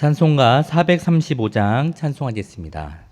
찬송가 435장 찬송하겠습니다.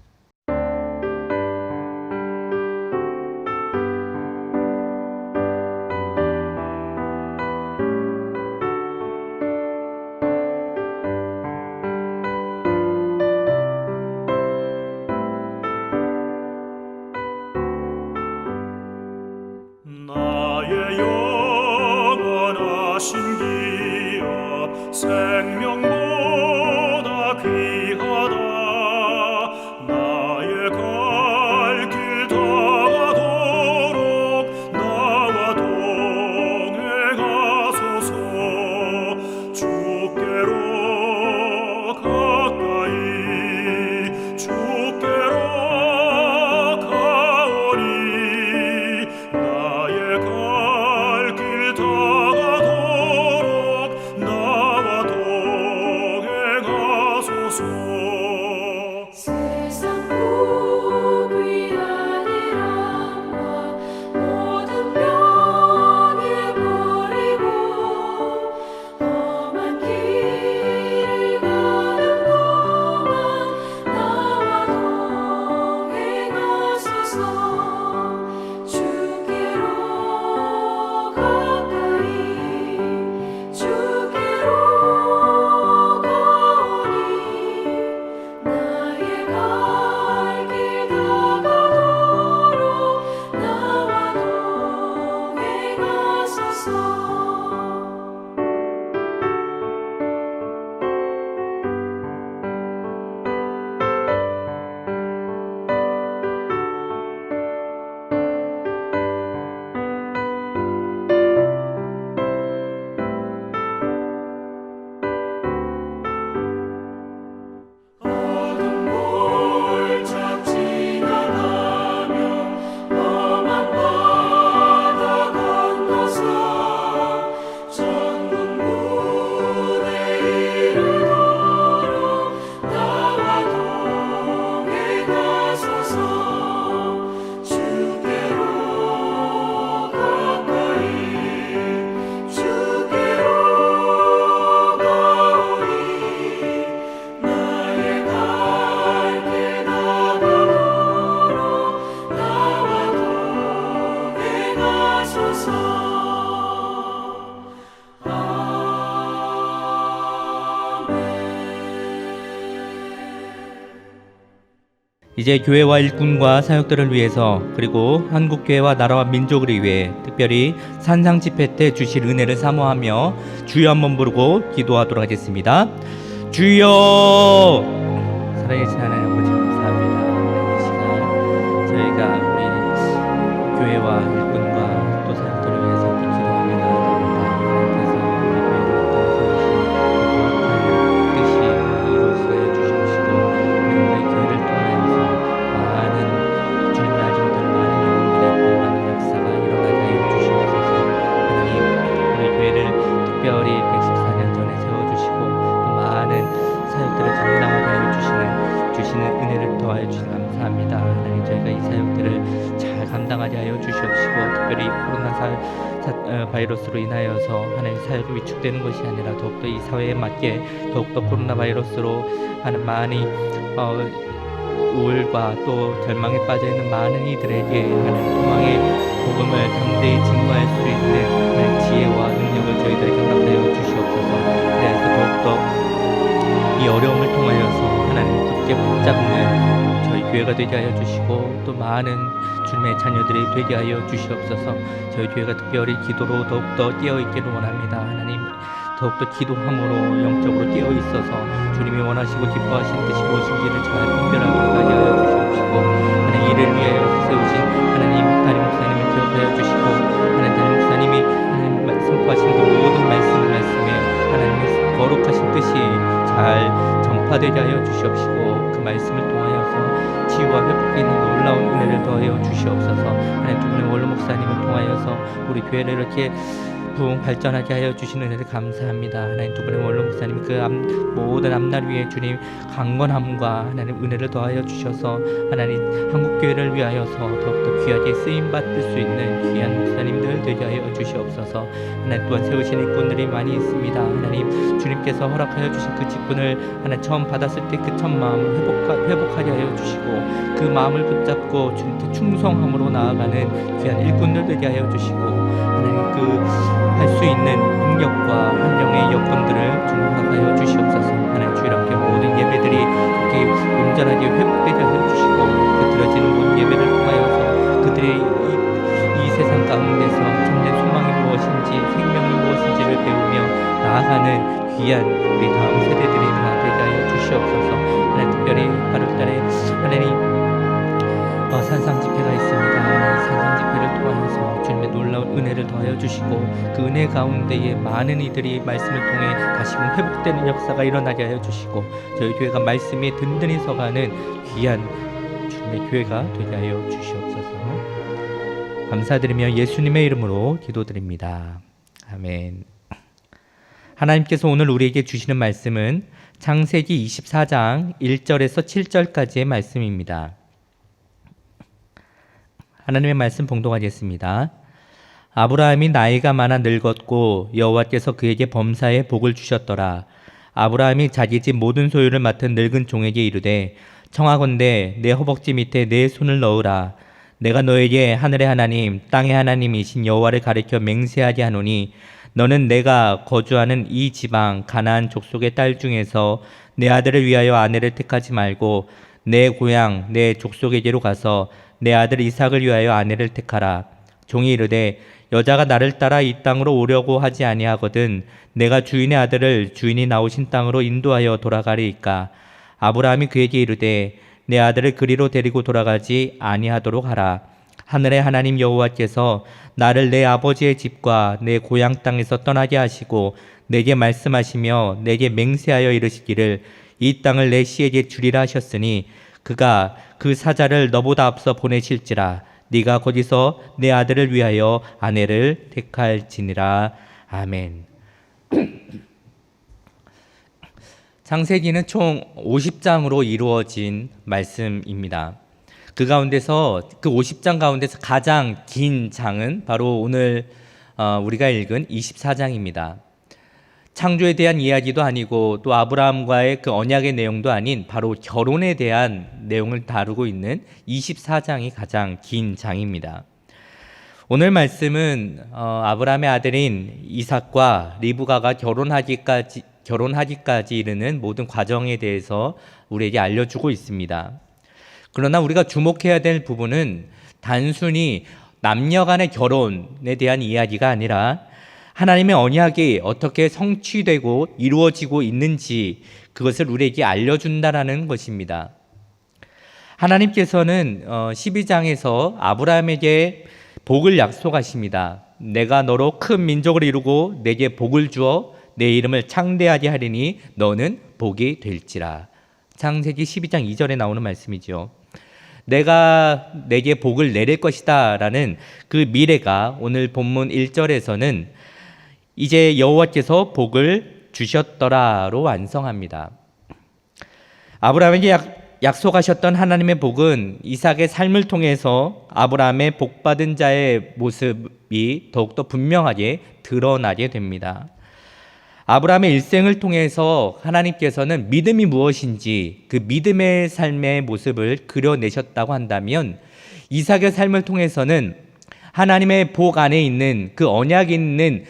이제 교회와 일꾼과 사역들을 위해서 그리고 한국 교회와 나라와 민족을 위해 특별히 산상 집회 때 주실 은혜를 사모하며 주여 한번 부르고 기도하도록 하겠습니다. 주여 살아계신 하나님 아버지 감사합니다. 이 시간 저희가 우리 교회와 일꾼 위축되는 것이 아니라 더욱더 이 사회에 맞게 더욱더 코로나 바이러스로 하는 많이 어, 우울과 또 절망에 빠져 있는 많은 이들에게 하나님 소망의 복음을 당대히 증거할 수 있는 하나님 지혜와 능력을 저희들에게 허락하여 주시옵소서. 그래서 더욱더 이 어려움을 통하여서 하나님 굳게 붙잡는 저희 교회가 되게 하여 주시고 또 많은 주님의 자녀들이 되게 하여 주시옵소서. 저희 교회가 특별히 기도로 더욱더 깨어 있기를 원합니다. 하나님 더욱더 기도함으로 영적으로 깨어 있어서 주님이 원하시고 기뻐하신 뜻이 무엇인지를 잘 분별하게 하여 주시옵시고 하나님 이를 위하여 세우신 하나님 담임 목사님을 기억하여 주시고 하나님 담임 목사님이 하나님 말- 선포하신 그 모든 말씀 말씀에 하나님의 거룩하신 뜻이 잘 전파되게 하여 주시옵시고 그 말씀을 통하여서 치유와 회복에 있는 놀라운 은혜를 더하여 주시옵소서. 하나님 두 분의 원로 목사님을 통하여서 우리 교회를 이렇게 부흥 발전하게 하여 주시는 은혜를 감사합니다. 하나님 두 분의 원로 목사님 그 앞- 모든 앞날 위에 주님 강건함과 하나님 은혜를 더하여 주셔서 하나님 한국 교회를 위하여서 더욱더 귀하게 쓰임 받을 수 있는 귀한 목사님들 되게 하여 주시옵소서. 하나님 또한 세우신 일꾼들이 많이 있습니다. 하나님 주님께서 허락하여 주신 그 직분을 하나님 처음 받았을 때 그 첫 마음을 회복하, 회복하게 하여 주시고 그 마음을 붙잡고 주님께 충성함으로 나아가는 귀한 일꾼들 되게 하여 주시고 하나님 그 할 수 있는 능력과 환경의 여건들을 좀 허락하여 주시옵소서. 하나님 주일학교 모든 예배들이 이렇게 온전하게 회복되게 하여 주시고 그 드려지는 모든 예배를 통하여서 그들의 이, 이 세상 가운데서 참된 소망이 무엇인지 생명이 무엇인지를 배우며 나아가는 귀한 우리 다음 세대들이 다 되게 하여 주시옵소서. 하나님 특별히 8월달에 하나님 어, 산상 집회가 있습니다. 주시고 그 은혜 가운데에 많은 이들이 말씀을 통해 다시금 회복되는 역사가 일어나게 하여 주시고 저희 교회가 말씀에 든든히 서가는 귀한 주님의 교회가 되게 하여 주시옵소서. 감사드리며 예수님의 이름으로 기도드립니다. 아멘. 하나님께서 오늘 우리에게 주시는 말씀은 창세기 24장 1절에서 7절까지의 말씀입니다. 하나님의 말씀 봉독하겠습니다. 아브라함이 나이가 많아 늙었고 여호와께서 그에게 범사에 복을 주셨더라. 아브라함이 자기 집 모든 소유를 맡은 늙은 종에게 이르되 청하건대 내 허벅지 밑에 내 손을 넣으라. 내가 너에게 하늘의 하나님 땅의 하나님이신 여호와를 가리켜 맹세하게 하노니 너는 내가 거주하는 이 지방 가나안 족속의 딸 중에서 내 아들을 위하여 아내를 택하지 말고 내 고향 내 족속에게로 가서 내 아들 이삭을 위하여 아내를 택하라. 종이 이르되 여자가 나를 따라 이 땅으로 오려고 하지 아니하거든 내가 주인의 아들을 주인이 나오신 땅으로 인도하여 돌아가리이까? 아브라함이 그에게 이르되 내 아들을 그리로 데리고 돌아가지 아니하도록 하라. 하늘의 하나님 여호와께서 나를 내 아버지의 집과 내 고향 땅에서 떠나게 하시고 내게 말씀하시며 내게 맹세하여 이르시기를 이 땅을 내 씨에게 주리라 하셨으니 그가 그 사자를 너보다 앞서 보내실지라 네가 거기서 내 아들을 위하여 아내를 택할지니라 아멘. 창세기는 총 50장으로 이루어진 말씀입니다. 그 가운데서 그 50장 가운데서 가장 긴 장은 바로 오늘 어, 우리가 읽은 24장입니다. 창조에 대한 이야기도 아니고 또 아브라함과의 그 언약의 내용도 아닌 바로 결혼에 대한 내용을 다루고 있는 24장이 가장 긴 장입니다. 오늘 말씀은 어, 아브라함의 아들인 이삭과 리브가가 결혼하기까지 결혼하기까지 이르는 모든 과정에 대해서 우리에게 알려주고 있습니다. 그러나 우리가 주목해야 될 부분은 단순히 남녀 간의 결혼에 대한 이야기가 아니라 하나님의 언약이 어떻게 성취되고 이루어지고 있는지 그것을 우리에게 알려준다라는 것입니다. 하나님께서는 12장에서 아브라함에게 복을 약속하십니다. 내가 너로 큰 민족을 이루고 내게 복을 주어 내 이름을 창대하게 하리니 너는 복이 될지라. 창세기 12장 2절에 나오는 말씀이죠. 내가 내게 복을 내릴 것이다라는 그 미래가 오늘 본문 1절에서는 이제 여호와께서 복을 주셨더라로 완성합니다. 아브라함에게 약, 약속하셨던 하나님의 복은 이삭의 삶을 통해서 아브라함의 복받은 자의 모습이 더욱더 분명하게 드러나게 됩니다. 아브라함의 일생을 통해서 하나님께서는 믿음이 무엇인지 그 믿음의 삶의 모습을 그려내셨다고 한다면 이삭의 삶을 통해서는 하나님의 복 안에 있는 그 언약 있는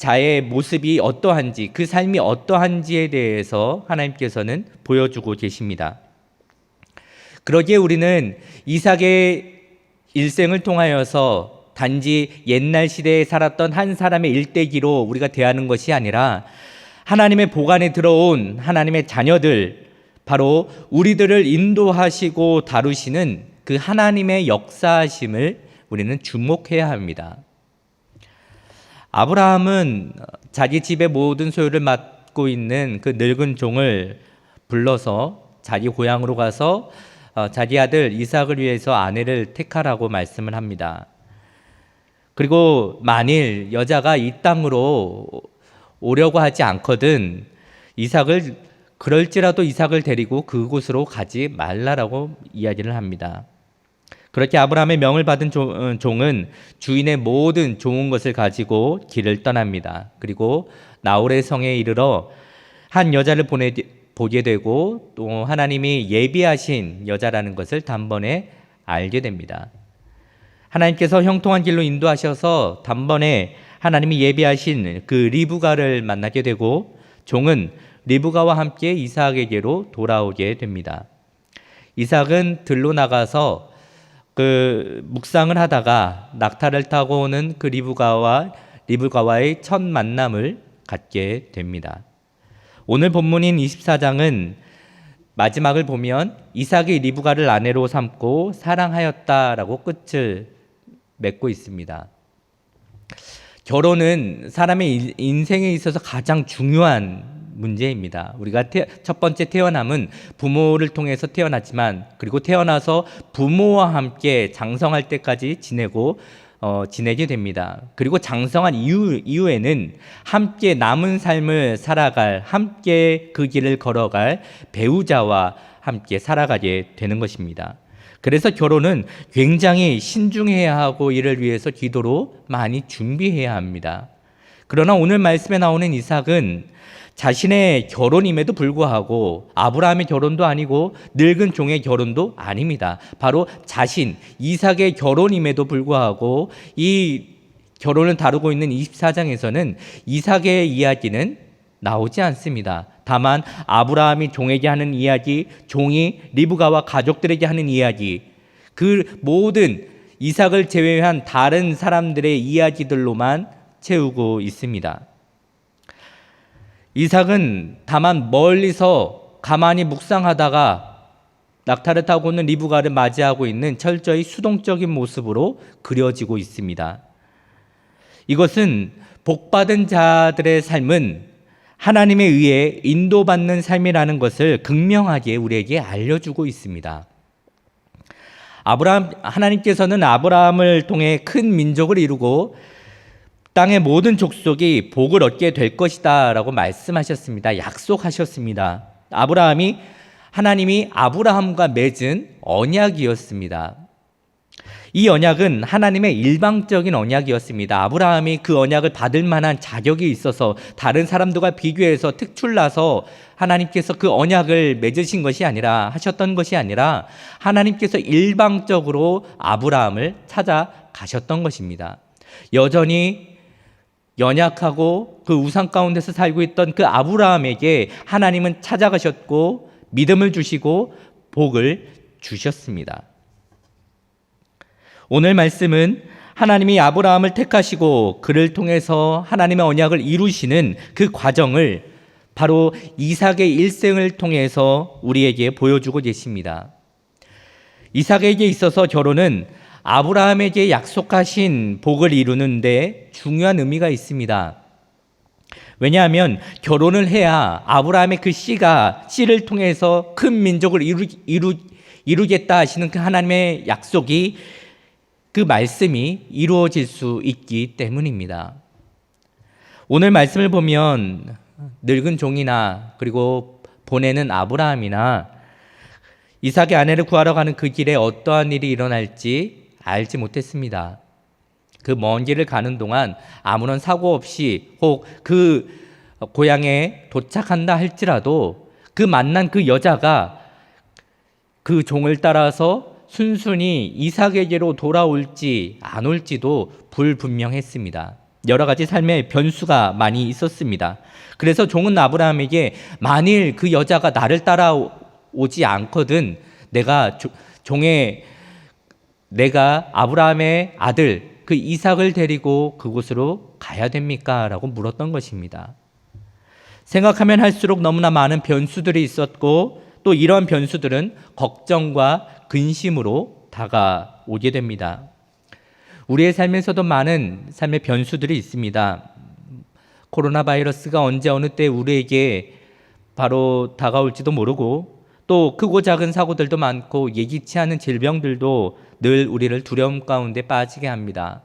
자의 모습이 어떠한지 그 삶이 어떠한지에 대해서 하나님께서는 보여주고 계십니다. 그러기에 우리는 이삭의 일생을 통하여서 단지 옛날 시대에 살았던 한 사람의 일대기로 우리가 대하는 것이 아니라 하나님의 보관에 들어온 하나님의 자녀들 바로 우리들을 인도하시고 다루시는 그 하나님의 역사하심을 우리는 주목해야 합니다. 아브라함은 자기 집의 모든 소유를 맡고 있는 그 늙은 종을 불러서 자기 고향으로 가서 어, 자기 아들 이삭을 위해서 아내를 택하라고 말씀을 합니다. 그리고 만일 여자가 이 땅으로 오려고 하지 않거든 이삭을 그럴지라도 이삭을 데리고 그곳으로 가지 말라라고 이야기를 합니다. 그렇게 아브라함의 명을 받은 조- 어, 종은 주인의 모든 좋은 것을 가지고 길을 떠납니다. 그리고 나홀의 성에 이르러 한 여자를 보내 보게 되고 또 하나님이 예비하신 여자라는 것을 단번에 알게 됩니다. 하나님께서 형통한 길로 인도하셔서 단번에 하나님이 예비하신 그 리브가를 만나게 되고 종은 리브가와 함께 이삭에게로 돌아오게 됩니다. 이삭은 들로 나가서 그 묵상을 하다가 낙타를 타고 오는 그 리브가와 리브가와의 첫 만남을 갖게 됩니다. 오늘 본문인 24장은 마지막을 보면 이삭이 리브가를 아내로 삼고 사랑하였다라고 끝을 맺고 있습니다. 결혼은 사람의 인- 인생에 있어서 가장 중요한 문제입니다. 우리가 태- 첫 번째 태어남은 부모를 통해서 태어났지만 그리고 태어나서 부모와 함께 장성할 때까지 지내고 어, 지내게 됩니다. 그리고 장성한 이후, 이후에는 함께 남은 삶을 살아갈, 함께 그 길을 걸어갈 배우자와 함께 살아가게 되는 것입니다. 그래서 결혼은 굉장히 신중해야 하고 이를 위해서 기도로 많이 준비해야 합니다. 그러나 오늘 말씀에 나오는 이삭은 자신의 결혼임에도 불구하고 아브라함의 결혼도 아니고 늙은 종의 결혼도 아닙니다. 바로 자신 이삭의 결혼임에도 불구하고 이 결혼을 다루고 있는 24장에서는 이삭의 이야기는 나오지 않습니다. 다만 아브라함이 종에게 하는 이야기, 종이 리브가와 가족들에게 하는 이야기, 그 모든 이삭을 제외한 다른 사람들의 이야기들로만 채우고 있습니다. 이삭은 다만 멀리서 가만히 묵상하다가 낙타를 타고 오는 리브가를 맞이하고 있는 철저히 수동적인 모습으로 그려지고 있습니다. 이것은 복받은 자들의 삶은 하나님에 의해 인도받는 삶이라는 것을 극명하게 우리에게 알려주고 있습니다. 아브라함 하나님께서는 아브라함을 통해 큰 민족을 이루고 땅의 모든 족속이 복을 얻게 될 것이다 라고 말씀하셨습니다. 약속하셨습니다. 아브라함이 하나님이 아브라함과 맺은 언약이었습니다. 이 언약은 하나님의 일방적인 언약이었습니다. 아브라함이 그 언약을 받을 만한 자격이 있어서 다른 사람들과 비교해서 특출나서 하나님께서 그 언약을 맺으신 것이 아니라 하셨던 것이 아니라 하나님께서 일방적으로 아브라함을 찾아가셨던 것입니다. 여전히 연약하고 그 우상 가운데서 살고 있던 그 아브라함에게 하나님은 찾아가셨고 믿음을 주시고 복을 주셨습니다. 오늘 말씀은 하나님이 아브라함을 택하시고 그를 통해서 하나님의 언약을 이루시는 그 과정을 바로 이삭의 일생을 통해서 우리에게 보여주고 계십니다. 이삭에게 있어서 결혼은 아브라함에게 약속하신 복을 이루는데 중요한 의미가 있습니다. 왜냐하면 결혼을 해야 아브라함의 그 씨가 씨를 통해서 큰 민족을 이루, 이루, 이루겠다 하시는 그 하나님의 약속이 그 말씀이 이루어질 수 있기 때문입니다. 오늘 말씀을 보면 늙은 종이나 그리고 보내는 아브라함이나 이삭의 아내를 구하러 가는 그 길에 어떠한 일이 일어날지 알지 못했습니다. 그 먼 길을 가는 동안 아무런 사고 없이 혹 그 고향에 도착한다 할지라도 그 만난 그 여자가 그 종을 따라서 순순히 이삭에게로 돌아올지 안 올지도 불분명했습니다. 여러 가지 삶의 변수가 많이 있었습니다. 그래서 종은 아브라함에게 만일 그 여자가 나를 따라오지 않거든 내가 조- 종의 내가 아브라함의 아들 그 이삭을 데리고 그곳으로 가야 됩니까? 라고 물었던 것입니다. 생각하면 할수록 너무나 많은 변수들이 있었고 또 이러한 변수들은 걱정과 근심으로 다가오게 됩니다. 우리의 삶에서도 많은 삶의 변수들이 있습니다. 코로나 바이러스가 언제 어느 때 우리에게 바로 다가올지도 모르고 또 크고 작은 사고들도 많고 예기치 않은 질병들도 늘 우리를 두려움 가운데 빠지게 합니다.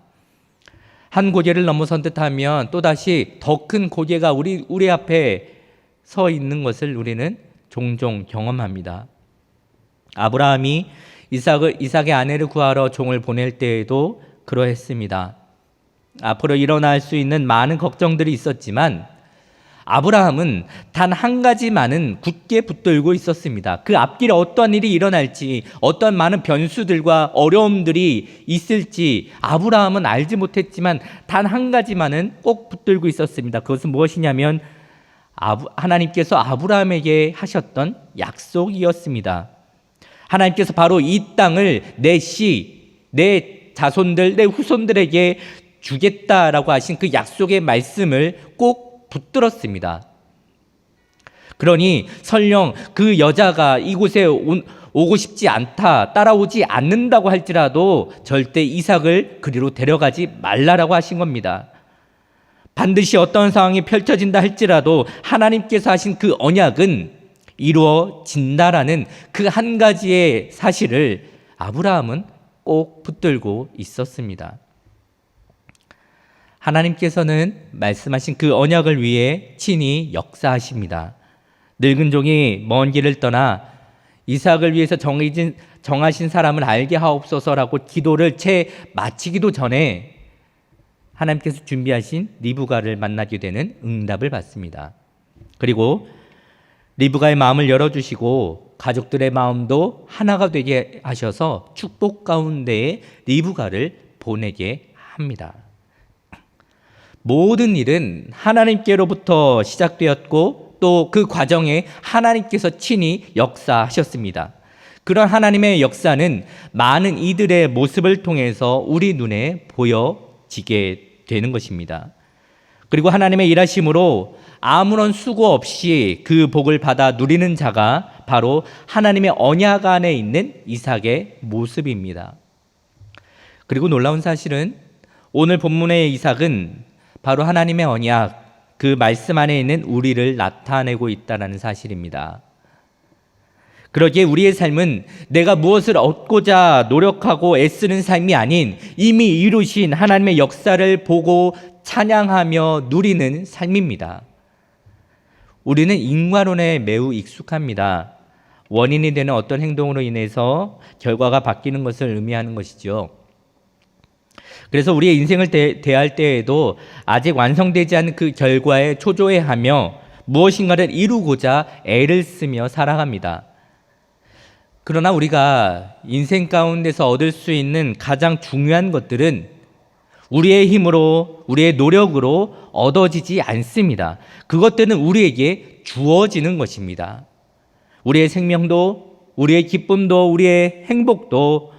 한 고개를 넘어선 듯하면 또 다시 더 큰 고개가 우리 우리 앞에 서 있는 것을 우리는 종종 경험합니다. 아브라함이 이삭을 이삭의 아내를 구하러 종을 보낼 때에도 그러했습니다. 앞으로 일어날 수 있는 많은 걱정들이 있었지만 아브라함은 단 한 가지만은 굳게 붙들고 있었습니다. 그 앞길에 어떠한 일이 일어날지, 어떠한 많은 변수들과 어려움들이 있을지 아브라함은 알지 못했지만 단 한 가지만은 꼭 붙들고 있었습니다. 그것은 무엇이냐면 하나님께서 아브라함에게 하셨던 약속이었습니다. 하나님께서 바로 이 땅을 내 씨, 내 자손들, 내 후손들에게 주겠다라고 하신 그 약속의 말씀을 꼭 붙들었습니다. 그러니 설령 그 여자가 이곳에 온- 오고 싶지 않다, 따라오지 않는다고 할지라도 절대 이삭을 그리로 데려가지 말라라고 하신 겁니다. 반드시 어떤 상황이 펼쳐진다 할지라도 하나님께서 하신 그 언약은 이루어진다라는 그 한 가지의 사실을 아브라함은 꼭 붙들고 있었습니다. 하나님께서는 말씀하신 그 언약을 위해 친히 역사하십니다. 늙은 종이 먼 길을 떠나 이삭을 위해서 정해진 정하신 사람을 알게 하옵소서라고 기도를 채 마치기도 전에 하나님께서 준비하신 리브가를 만나게 되는 응답을 받습니다. 그리고 리브가의 마음을 열어주시고 가족들의 마음도 하나가 되게 하셔서 축복 가운데에 리브가를 보내게 합니다. 모든 일은 하나님께로부터 시작되었고 또 그 과정에 하나님께서 친히 역사하셨습니다. 그런 하나님의 역사는 많은 이들의 모습을 통해서 우리 눈에 보여지게 되는 것입니다. 그리고 하나님의 일하심으로 아무런 수고 없이 그 복을 받아 누리는 자가 바로 하나님의 언약 안에 있는 이삭의 모습입니다. 그리고 놀라운 사실은 오늘 본문의 이삭은 바로 하나님의 언약, 그 말씀 안에 있는 우리를 나타내고 있다는 사실입니다. 그러기에 우리의 삶은 내가 무엇을 얻고자 노력하고 애쓰는 삶이 아닌 이미 이루신 하나님의 역사를 보고 찬양하며 누리는 삶입니다. 우리는 인과론에 매우 익숙합니다. 원인이 되는 어떤 행동으로 인해서 결과가 바뀌는 것을 의미하는 것이죠. 그래서 우리의 인생을 대, 대할 때에도 아직 완성되지 않은 그 결과에 초조해하며 무엇인가를 이루고자 애를 쓰며 살아갑니다. 그러나 우리가 인생 가운데서 얻을 수 있는 가장 중요한 것들은 우리의 힘으로, 우리의 노력으로 얻어지지 않습니다. 그것들은 우리에게 주어지는 것입니다. 우리의 생명도, 우리의 기쁨도, 우리의 행복도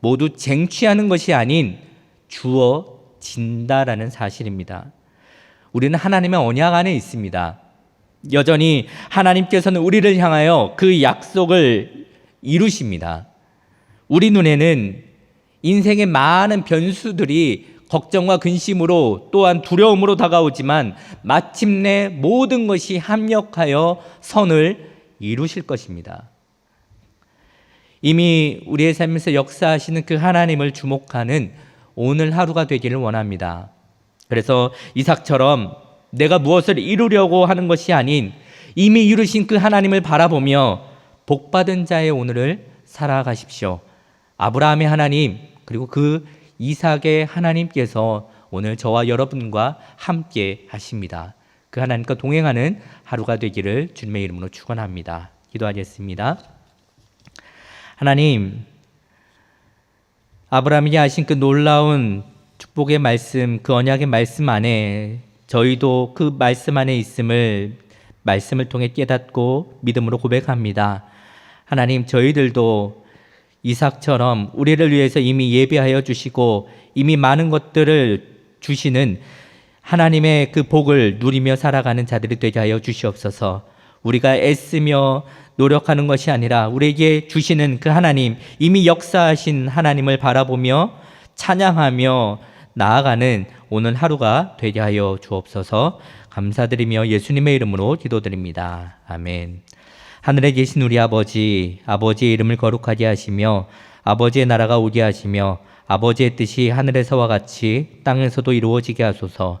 모두 쟁취하는 것이 아닌 주어진다라는 사실입니다. 우리는 하나님의 언약 안에 있습니다. 여전히 하나님께서는 우리를 향하여 그 약속을 이루십니다. 우리 눈에는 인생의 많은 변수들이 걱정과 근심으로 또한 두려움으로 다가오지만 마침내 모든 것이 합력하여 선을 이루실 것입니다. 이미 우리의 삶에서 역사하시는 그 하나님을 주목하는 오늘 하루가 되기를 원합니다. 그래서 이삭처럼 내가 무엇을 이루려고 하는 것이 아닌 이미 이루신 그 하나님을 바라보며 복받은 자의 오늘을 살아가십시오. 아브라함의 하나님 그리고 그 이삭의 하나님께서 오늘 저와 여러분과 함께 하십니다. 그 하나님과 동행하는 하루가 되기를 주님의 이름으로 축원합니다. 기도하겠습니다. 하나님 아브라함에게 하신 그 놀라운 축복의 말씀, 그 언약의 말씀 안에 저희도 그 말씀 안에 있음을 말씀을 통해 깨닫고 믿음으로 고백합니다. 하나님, 저희들도 이삭처럼 우리를 위해서 이미 예배하여 주시고 이미 많은 것들을 주시는 하나님의 그 복을 누리며 살아가는 자들이 되게 하여 주시옵소서. 우리가 애쓰며 노력하는 것이 아니라 우리에게 주시는 그 하나님, 이미 역사하신 하나님을 바라보며 찬양하며 나아가는 오늘 하루가 되게 하여 주옵소서 감사드리며 예수님의 이름으로 기도드립니다. 아멘. 하늘에 계신 우리 아버지, 아버지의 이름을 거룩하게 하시며 아버지의 나라가 오게 하시며 아버지의 뜻이 하늘에서와 같이 땅에서도 이루어지게 하소서.